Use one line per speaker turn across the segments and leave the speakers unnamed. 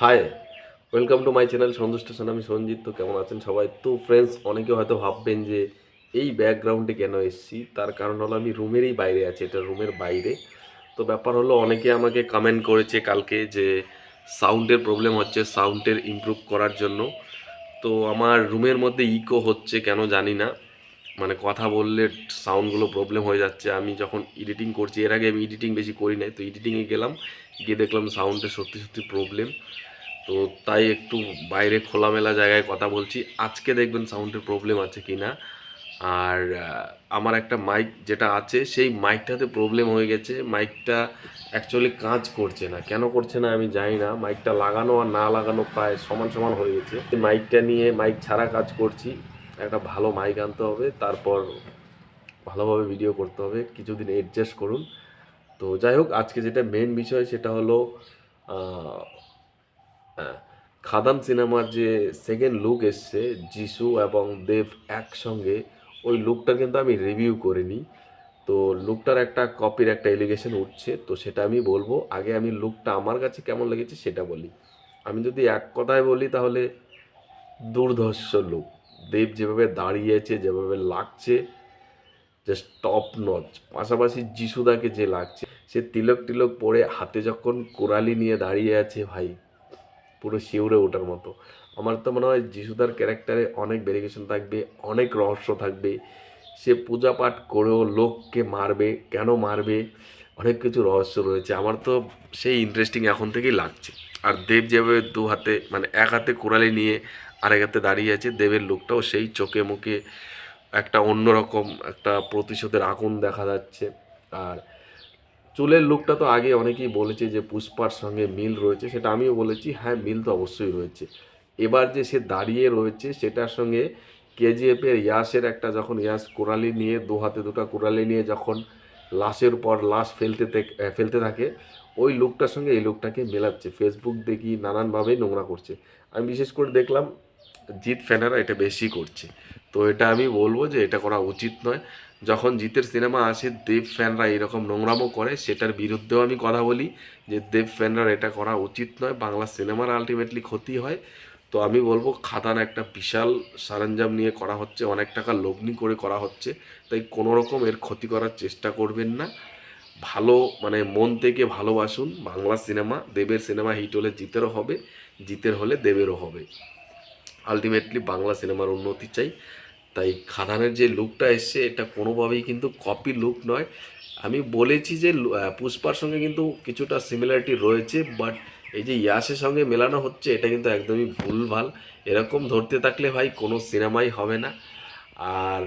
Hi welcome to my channel সন্তুষ্ট station আমি সঞ্জিত, তো কেমন আছেন সবাই? তো ফ্রেন্ডস অনেকে হয়তো ভাববেন যে এই ব্যাকগ্রাউন্ডে কেন এসেছি? তার কারণ হলো আমি রুমেরই বাইরে আছি, এটা রুমের বাইরে। তো ব্যাপার হলো অনেকে আমাকে কমেন্ট করেছে কালকে যে সাউন্ডের প্রবলেম হচ্ছে সাউন্ডের ইমপ্রুভ করার জন্য। তো আমার রুমের মধ্যে ইকো হচ্ছে, কেন জানি না। মানে কথা বললে সাউন্ডগুলো প্রবলেম হয়ে যাচ্ছে। আমি যখন এডিটিং করছি, এর আগে আমি এডিটিং বেশি করি নাই। তো এডিটিংয়ে গেলাম, গিয়ে দেখলাম সাউন্ডের সত্যি সত্যি প্রবলেম তো তাই একটু বাইরে খোলামেলা জায়গায় কথা বলছি। আজকে দেখবেন সাউন্ডের প্রবলেম আছে কি না আর আমার একটা মাইক যেটা আছে, সেই মাইকটাতে প্রবলেম হয়ে গেছে। মাইকটা অ্যাকচুয়ালি কাজ করছে না। কেন করছে না আমি জানি না। মাইকটা লাগানো আর না লাগানো প্রায় সমান সমান হয়ে গেছে। মাইকটা নিয়ে মাইক ছাড়া কাজ করছি। একটা ভালো মাইক আনতে হবে, তারপর ভালোভাবে ভিডিও করতে হবে, কিছুদিন অ্যাডজাস্ট করুন। তো যাই হোক, আজকে যেটা মেন বিষয় সেটা হলো খাদান সিনেমার যে সেকেন্ড লুক এসছে যিশু এবং দেব একসঙ্গে, ওই লুকটা কিন্তু আমি রিভিউ করিনি। তো লুকটার একটা কপির একটা এলিগেশন উঠছে, তো সেটা আমি বলব। আগে আমি লুকটা আমার কাছে কেমন লেগেছে সেটা বলি। আমি যদি এক কথায় বলি তাহলে দুর্ধর্ষ লুক দেব যেভাবে দাঁড়িয়েছে যেভাবে লাগছে জাস্ট টপ নচ পাশাপাশি যিশুদাকে যে লাগছে, সে তিলক টিলক পরে হাতে যখন কোরালি নিয়ে দাঁড়িয়ে আছে, ভাই, পুরো শিউরে ওঠার মতো। আমার তো মনে হয় যিশুদার ক্যারেক্টারে অনেক ভেরিয়েশন থাকবে, অনেক রহস্য থাকবে। সে পূজা পাঠ করেও লোককে মারবে, কেন মারবে, অনেক কিছু রহস্য রয়েছে। আমার তো সেই ইন্টারেস্টিং এখন থেকেই লাগছে। আর দেব যেভাবে দু হাতে মানে এক হাতে কোরালি নিয়ে আরেক হাতে দাঁড়িয়ে আছে, দেবের লোকটাও সেই চোখে মুখে একটা অন্যরকম একটা প্রতিশোধের আগুন দেখা যাচ্ছে। আর চুলের লুকটা তো আগে অনেকেই বলেছে যে পুষ্পার সঙ্গে মিল রয়েছে, সেটা আমিও বলেছি হ্যাঁ মিল তো অবশ্যই রয়েছে। এবার যে সে দাঁড়িয়ে রয়েছে, সেটার সঙ্গে কেজিএফের ইয়াসের একটা যখন ইয়াস কোরালি নিয়ে, দু হাতে দুটো কোরালি নিয়ে যখন লাশের পর লাশ ফেলতে ফেলতে থাকে, ওই লুকটার সঙ্গে এই লুকটাকে মেলাচ্ছে। ফেসবুক দেখি নানানভাবে নোংরা করছে। আমি বিশেষ করে দেখলাম জিৎ ফ্যানেরা এটা বেশি করছে। তো এটা আমি বলব যে এটা করা উচিত নয়। যখন জিতের সিনেমা আসে, দেব ফ্যানরা এরকম নোংরামো করে, সেটার বিরুদ্ধেও আমি কথা বলি যে দেব ফ্যানরা এটা করা উচিত নয়। বাংলা সিনেমার আলটিমেটলি ক্ষতি হয়। তো আমি বলব, খাদান একটা বিশাল সরঞ্জাম নিয়ে করা হচ্ছে, অনেক টাকা লগ্নি করে করা হচ্ছে। তাই কোনো রকম এর ক্ষতি করার চেষ্টা করবেন না। ভালো মানে মন থেকে ভালোবাসুন। বাংলা সিনেমা দেবের সিনেমা হিট হলে জিতেরও হবে, জিতের হলে দেবেরও হবে। আলটিমেটলি বাংলা সিনেমার উন্নতি চাই। তাই খাদানের যে লুকটা এসছে, এটা কোনোভাবেই কিন্তু কপি লুক নয়। আমি বলেছি যে পুষ্পার সঙ্গে কিন্তু কিছুটা সিমিলারিটি রয়েছে বাট এই যে ইয়াসের সঙ্গে মেলানো হচ্ছে, এটা কিন্তু একদমই ভুলভাল। এরকম ধরতে থাকলে ভাই কোনো সিনেমাই হবে না। আর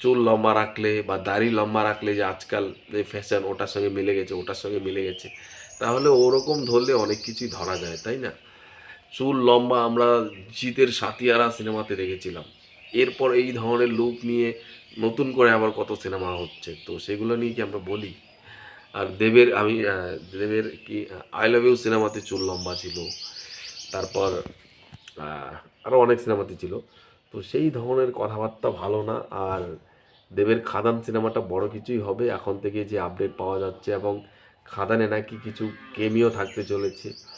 চুল লম্বা রাখলে বা দাড়ি লম্বা রাখলে যে আজকাল যে ফ্যাশন ওটার সঙ্গে মিলে গেছে, ওটার সঙ্গে মিলে গেছে, তাহলে ওরকম ধরলে অনেক কিছুই ধরা যায়, তাই না? চুল লম্বা, আমরা জিতের সাতিয়ারা সিনেমাতে দেখেছিলাম। এরপর এই ধরনের লুক নিয়ে নতুন করে আবার কত সিনেমা হচ্ছে। তো সেগুলো নিয়ে কি আমরা বলি? আর দেবের, আমি দেবের কি আই লাভ ইউ সিনেমাতে চুল লম্বা ছিল। তারপর আরও অনেক সিনেমাতে ছিল। তো সেই ধরনের কথাবার্তা ভালো না। আর দেবের খাদান সিনেমাটা বড় কিছুই হবে। এখন থেকে যে আপডেট পাওয়া যাচ্ছে এবং খাদানে নাকি কিছু কেমিও থাকতে চলেছে।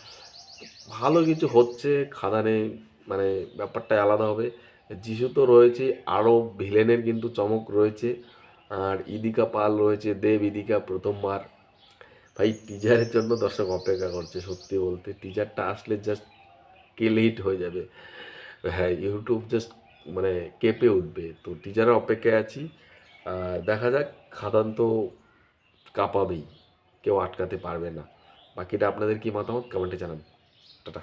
ভালো কিছু হচ্ছে, খাদানে মানে ব্যাপারটা আলাদা হবে। যিশু তো রয়েছে আরও ভিলেনের কিন্তু চমক রয়েছে। আর ইদিকা পাল রয়েছে, দেব ইদিকা প্রথমবার। ভাই টিজারের জন্য দর্শক অপেক্ষা করছে, সত্যি বলতে। টিজারটা আসলে জাস্ট কিল হিট হয়ে যাবে। হ্যাঁ ইউটিউব জাস্ট মানে কেঁপে উঠবে। তো টিজারের অপেক্ষায় আছি। দেখা যাক, খাদান তো কাঁপাবেই। কেউ আটকাতে পারবে না। বাকিটা আপনাদের কি মতামত? কমেন্টে জানান। Dadah.